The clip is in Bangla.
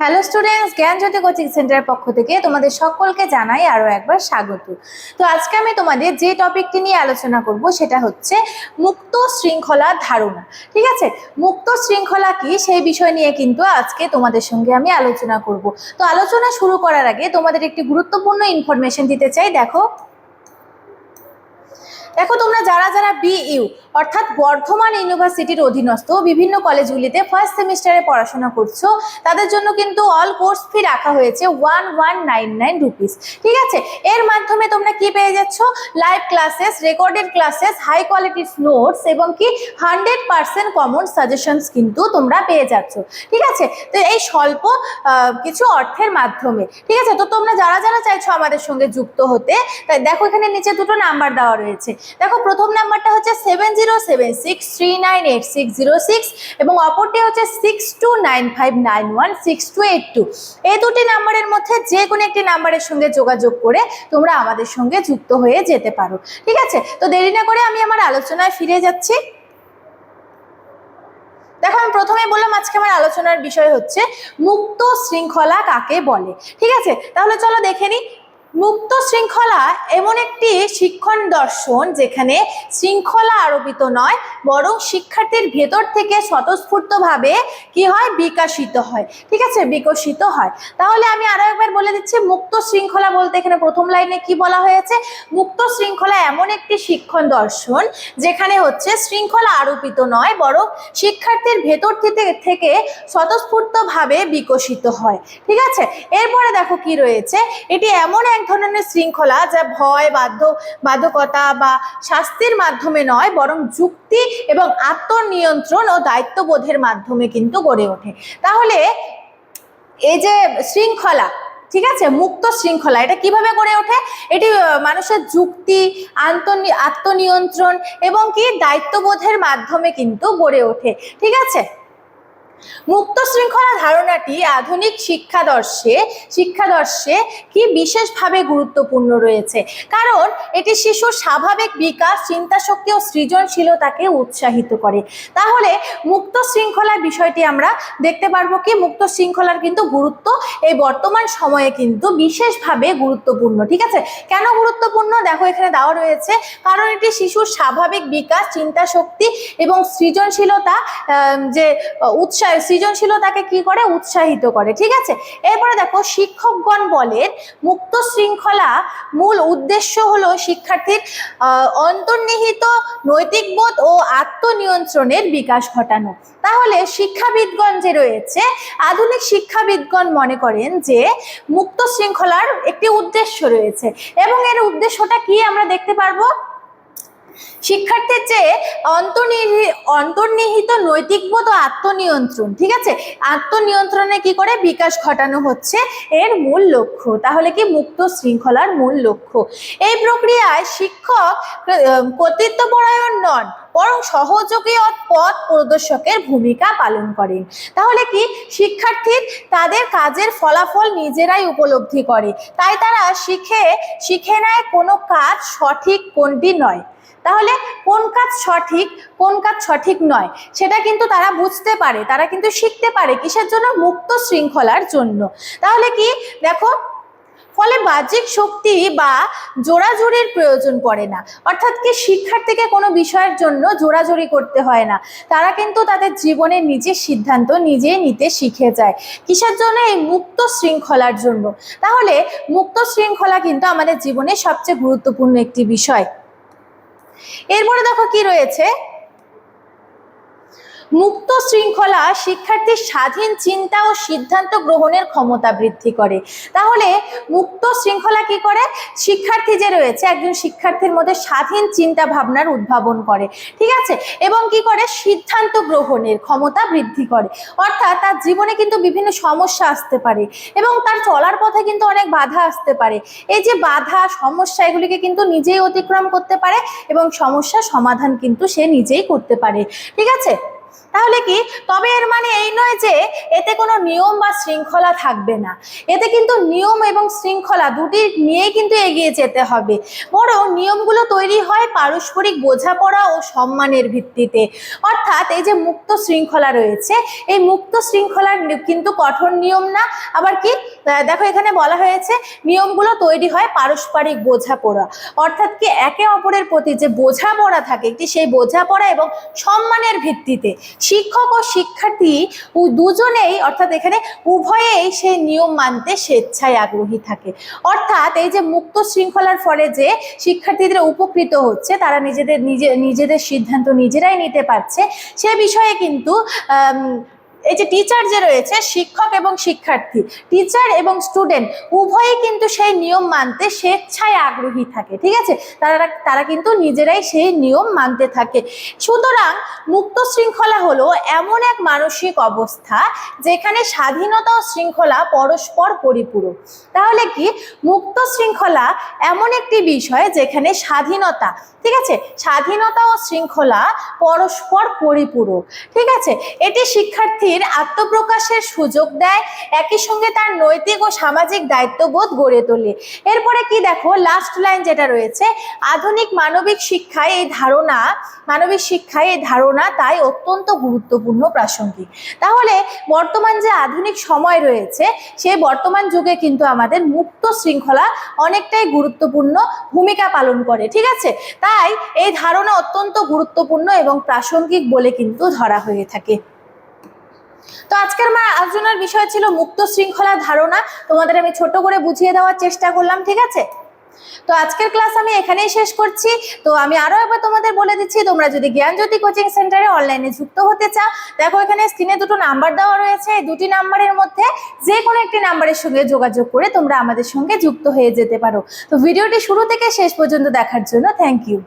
হ্যালো স্টুডেন্টস জ্ঞানজ্যোতি কোচিং সেন্টারের পক্ষ থেকে তোমাদের সকলকে জানাই আরও একবার স্বাগত। তো আজকে আমি তোমাদের যে টপিকটি নিয়ে আলোচনা করব সেটা হচ্ছে মুক্ত শৃঙ্খলা ধারণা। ঠিক আছে? মুক্ত শৃঙ্খলা কি সেই বিষয় নিয়ে কিন্তু আজকে তোমাদের সঙ্গে আমি আলোচনা করব। তো আলোচনা শুরু করার আগে তোমাদের একটি গুরুত্বপূর্ণ ইনফরমেশন দিতে চাই। দেখো দেখো তোমরা যারা যারা বিইউ অর্থাৎ বর্ধমান ইউনিভার্সিটির অধীনস্থ, বিভিন্ন কলেজগুলিতে ফার্স্ট সেমিস্টারে পড়াশোনা করছ, তাদের জন্য কিন্তু অল কোর্স ফি রাখা হয়েছে one one nine nine rupees ঠিক আছে? এর মাধ্যমে তোমরা কি পেয়ে যাচ্ছ? Live classes recorded classes high কোয়ালিটির নোটস এবং কি হান্ড্রেড পার্সেন্ট কমন সাজেশনস কিন্তু তোমরা পেয়ে যাচ্ছ। ঠিক আছে? তো এই স্বল্প কিছু অর্থের মাধ্যমে। ঠিক আছে? তো তোমরা যারা যারা চাইছো আমাদের সঙ্গে যুক্ত হতে, তাই দেখো এখানে নিচে দুটো নাম্বার দেওয়া রয়েছে। দেখো, প্রথম নাম্বারটা হচ্ছে seven zero seven six three nine eight six zero six এবং অপরটি হচ্ছে six two nine five nine one six two eight two এই দুটি নাম্বারের মধ্যে যে কোনো একটি নাম্বারের সঙ্গে যোগাযোগ করে তোমরা আমাদের সঙ্গে যুক্ত হয়ে যেতে পারো। ঠিক আছে? তো দেরি না করে আমি আমার আলোচনায় ফিরে যাচ্ছি। দেখো, আমি প্রথমে বললাম, আজকে আমার আলোচনার বিষয় হচ্ছে মুক্ত শৃঙ্খলা কাকে বলে? ঠিক আছে? তাহলে চলো দেখে নিই মুক্ত শৃঙ্খলা এমন একটি শিক্ষণ দর্শন যেখানে শৃঙ্খলা আরোপিত নয়, বরং শিক্ষার্থীর ভেতর থেকে স্বতঃস্ফূর্তভাবে কি হয়? বিকাশিত হয়। ঠিক আছে? বিকশিত হয়। তাহলে আমি আরও একবার বলে দিচ্ছি, মুক্ত শৃঙ্খলা বলতে এখানে প্রথম লাইনে কি বলা হয়েছে? মুক্ত শৃঙ্খলা এমন একটি শিক্ষণ দর্শন যেখানে হচ্ছে শৃঙ্খলা আরোপিত নয়, বরং শিক্ষার্থীর ভেতর থেকে থেকে স্বতঃস্ফূর্তভাবে বিকশিত হয়। ঠিক আছে? এরপরে দেখো কি রয়েছে। এটি এমন এক ধরনের শৃঙ্খলা যা ভয়, বাধ্য বাধ্যকতা বা শাস্তির মাধ্যমে নয়, বরং যুক্তি এবং আত্মনিয়ন্ত্রণ ও দায়িত্ববোধের মাধ্যমে কিন্তু গড়ে ওঠে। তাহলে এই যে শৃঙ্খলা, ঠিক আছে? মুক্ত শৃঙ্খলা, এটা কীভাবে গড়ে ওঠে? এটি মানুষের যুক্তি আত্মনিয়ন্ত্রণ এবং কি? দায়িত্ববোধের মাধ্যমে কিন্তু গড়ে ওঠে। ঠিক আছে? মুক্ত শৃঙ্খলা ধারণাটি আধুনিক শিক্ষাদর্শে শিক্ষাদর্শে কি বিশেষভাবে গুরুত্বপূর্ণ রয়েছে? কারণ এটি শিশুর স্বাভাবিক বিকাশ, চিন্তাশক্তি ও সৃজনশীলতাকে উৎসাহিত করে। তাহলে মুক্ত শৃঙ্খলার বিষয়টি আমরা দেখতে পারব কি, মুক্ত শৃঙ্খলার কিন্তু গুরুত্ব এই বর্তমান সময়ে কিন্তু বিশেষভাবে গুরুত্বপূর্ণ। ঠিক আছে? কেন গুরুত্বপূর্ণ? দেখো এখানে দেওয়া রয়েছে, কারণ এটি শিশুর স্বাভাবিক বিকাশ, চিন্তাশক্তি এবং সৃজনশীলতা যে উৎসাহ সৃজনশীলতাকে কি করে? উৎসাহিত করে, ঠিক আছে? এরপরে দেখো, শিক্ষকগণ বলেন, মুক্ত শৃঙ্খলা মূল উদ্দেশ্য হলো শিক্ষার্থীর অন্তর্নিহিত নৈতিকবোধ ও আত্মনিয়ন্ত্রণের বিকাশ ঘটানো। তাহলে শিক্ষাবিদগণ যে রয়েছে, আধুনিক শিক্ষাবিদগণ মনে করেন যে মুক্ত শৃঙ্খলার একটি উদ্দেশ্য রয়েছে। এবং এর উদ্দেশ্যটা কি আমরা দেখতে পারব? শিক্ষার্থীর যে অন্তর্নিহি, অন্তর্নিহিত নৈতিকবোধ ও আত্মনিয়ন্ত্রণ, ঠিক আছে? আত্মনিয়ন্ত্রণে কি করে বিকাশ ঘটানো হচ্ছে? এর মূল লক্ষ্য। তাহলে কি মুক্ত শৃঙ্খলার মূল লক্ষ্য? এই প্রক্রিয়ায় শিক্ষক কর্তৃত্বপরায়ণ নন, বরং সহযোগী পথ প্রদর্শকের ভূমিকা পালন করেন। তাহলে কি? শিক্ষার্থীর তাদের কাজের ফলাফল নিজেরাই উপলব্ধি করে। তাই তারা শিখে শিখে নেয় কোনো কাজ সঠিক কোনটি নয়। তাহলে কোন কাজ সঠিক, কোন কাজ সঠিক নয়, সেটা কিন্তু তারা বুঝতে পারে, তারা কিন্তু শিখতে পারে কিসের জন্য? মুক্ত শৃঙ্খলার জন্য। তাহলে কি? দেখো, ফলে বাহ্যিক শক্তি বা জোড়াজুড়ির প্রয়োজন পড়ে না। অর্থাৎ কি? শিক্ষার্থীকে কোনো বিষয়ের জন্য জোড়াজুড়ি করতে হয় না। তারা কিন্তু তাদের জীবনে নিজের সিদ্ধান্ত নিজেই নিতে শিখে যায়। কিসের জন্য? এই মুক্ত শৃঙ্খলার জন্য। তাহলে মুক্ত শৃঙ্খলা কিন্তু আমাদের জীবনে সবচেয়ে গুরুত্বপূর্ণ একটি বিষয়। এরপরে দেখো কি রয়েছে? মুক্ত শৃঙ্খলা শিক্ষার্থীর স্বাধীন চিন্তা ও সিদ্ধান্ত গ্রহণের ক্ষমতা বৃদ্ধি করে। তাহলে মুক্ত শৃঙ্খলা কি করে? শিক্ষার্থী যে রয়েছে, একজন শিক্ষার্থীর মধ্যে স্বাধীন চিন্তা ভাবনার উদ্ভাবন করে। ঠিক আছে? এবং কি করে? সিদ্ধান্ত গ্রহণের ক্ষমতা বৃদ্ধি করে। অর্থাৎ তার জীবনে কিন্তু বিভিন্ন সমস্যা আসতে পারে এবং তার চলার পথে কিন্তু অনেক বাধা আসতে পারে। এই যে বাধা, সমস্যা, এগুলিকে কিন্তু নিজেই অতিক্রম করতে পারে এবং সমস্যা সমাধান কিন্তু সে নিজেই করতে পারে। ঠিক আছে? তাহলে কি? তবে এর মানে এই নয় যে এতে কোনো নিয়ম বা শৃঙ্খলা থাকবে না। এতে কিন্তু নিয়ম এবং শৃঙ্খলা দুটি নিয়েই কিন্তু এগিয়ে যেতে হবে। বরং নিয়মগুলো তৈরি হয় পারস্পরিক বোঝাপড়া ও সম্মানের ভিত্তিতে। অর্থাৎ এই যে মুক্ত শৃঙ্খলা রয়েছে, এই মুক্ত শৃঙ্খলার কিন্তু কঠোর নিয়ম না, আবার কি? দেখো এখানে বলা হয়েছে নিয়মগুলো তৈরি হয় পারস্পরিক বোঝাপড়া। অর্থাৎ কি একে অপরের প্রতি যে বোঝাপড়া থাকে, একটি সেই বোঝাপড়া এবং সম্মানের ভিত্তিতে শিক্ষক ও শিক্ষার্থী দুজনেই, অর্থাৎ এখানে উভয়েই সেই নিয়ম মানতে স্বেচ্ছায় আগ্রহী থাকে। অর্থাৎ এই যে মুক্ত শৃঙ্খলার ফলে যে শিক্ষার্থীদের উপকৃত হচ্ছে, তারা নিজেদের, নিজে, নিজেদের সিদ্ধান্ত নিজেরাই নিতে পারছে, সে বিষয়ে কিন্তু এই যে টিচার যে রয়েছে, শিক্ষক এবং শিক্ষার্থী টিচার এবং স্টুডেন্ট উভয়ই কিন্তু সেই নিয়ম মানতে স্বেচ্ছায় আগ্রহী থাকে, ঠিক আছে? তারা তারা কিন্তু নিজেরাই সেই নিয়ম মানতে থাকে। সুতরাং মুক্ত শৃঙ্খলা হলো এমন এক মানসিক অবস্থা যেখানে স্বাধীনতা ও শৃঙ্খলা পরস্পর পরিপূরক। তাহলে কি? মুক্ত শৃঙ্খলা এমন একটি বিষয় যেখানে স্বাধীনতা, ঠিক আছে? স্বাধীনতা ও শৃঙ্খলা পরস্পর পরিপূরক, ঠিক আছে? এটি শিক্ষার্থীর আত্মপ্রকাশের সুযোগ দেয়, একই সঙ্গে তার নৈতিক ও সামাজিক দায়িত্ববোধ গড়ে তোলে। এরপরে কি দেখো লাস্ট লাইন যেটা রয়েছে, আধুনিক মানবিক শিক্ষায় এই ধারণা, মানবিক শিক্ষায় এই ধারণা তাই অত্যন্ত গুরুত্বপূর্ণ প্রাসঙ্গিক। তাহলে বর্তমান যে আধুনিক সময় রয়েছে সেই বর্তমান যুগে কিন্তু আমাদের মুক্ত শৃঙ্খলা অনেকটাই গুরুত্বপূর্ণ ভূমিকা পালন করে, ঠিক আছে? তাই এই ধারণা অত্যন্ত গুরুত্বপূর্ণ এবং প্রাসঙ্গিক বলে কিন্তু ধরা হয়ে থাকে। তো আজকের আমার আলোচনার বিষয় ছিল মুক্ত শৃঙ্খলা ধারণা। তোমাদের আমি ছোট করে বুঝিয়ে দেওয়ার চেষ্টা করলাম, ঠিক আছে? তো আজকের ক্লাস আমি এখানেই শেষ করছি। তো আমি আরও একবার তোমাদের বলে দিচ্ছি, তোমরা যদি জ্ঞানজ্যোতি কোচিং সেন্টারে অনলাইনে যুক্ত হতে চাও, দেখো এখানে স্ক্রিনে দুটো নাম্বার দেওয়া রয়েছে। এই দুটি নাম্বারের মধ্যে যে কোনো একটি নাম্বারের সঙ্গে যোগাযোগ করে তোমরা আমাদের সঙ্গে যুক্ত হয়ে যেতে পারো। তো ভিডিওটি শুরু থেকে শেষ পর্যন্ত দেখার জন্য থ্যাংক ইউ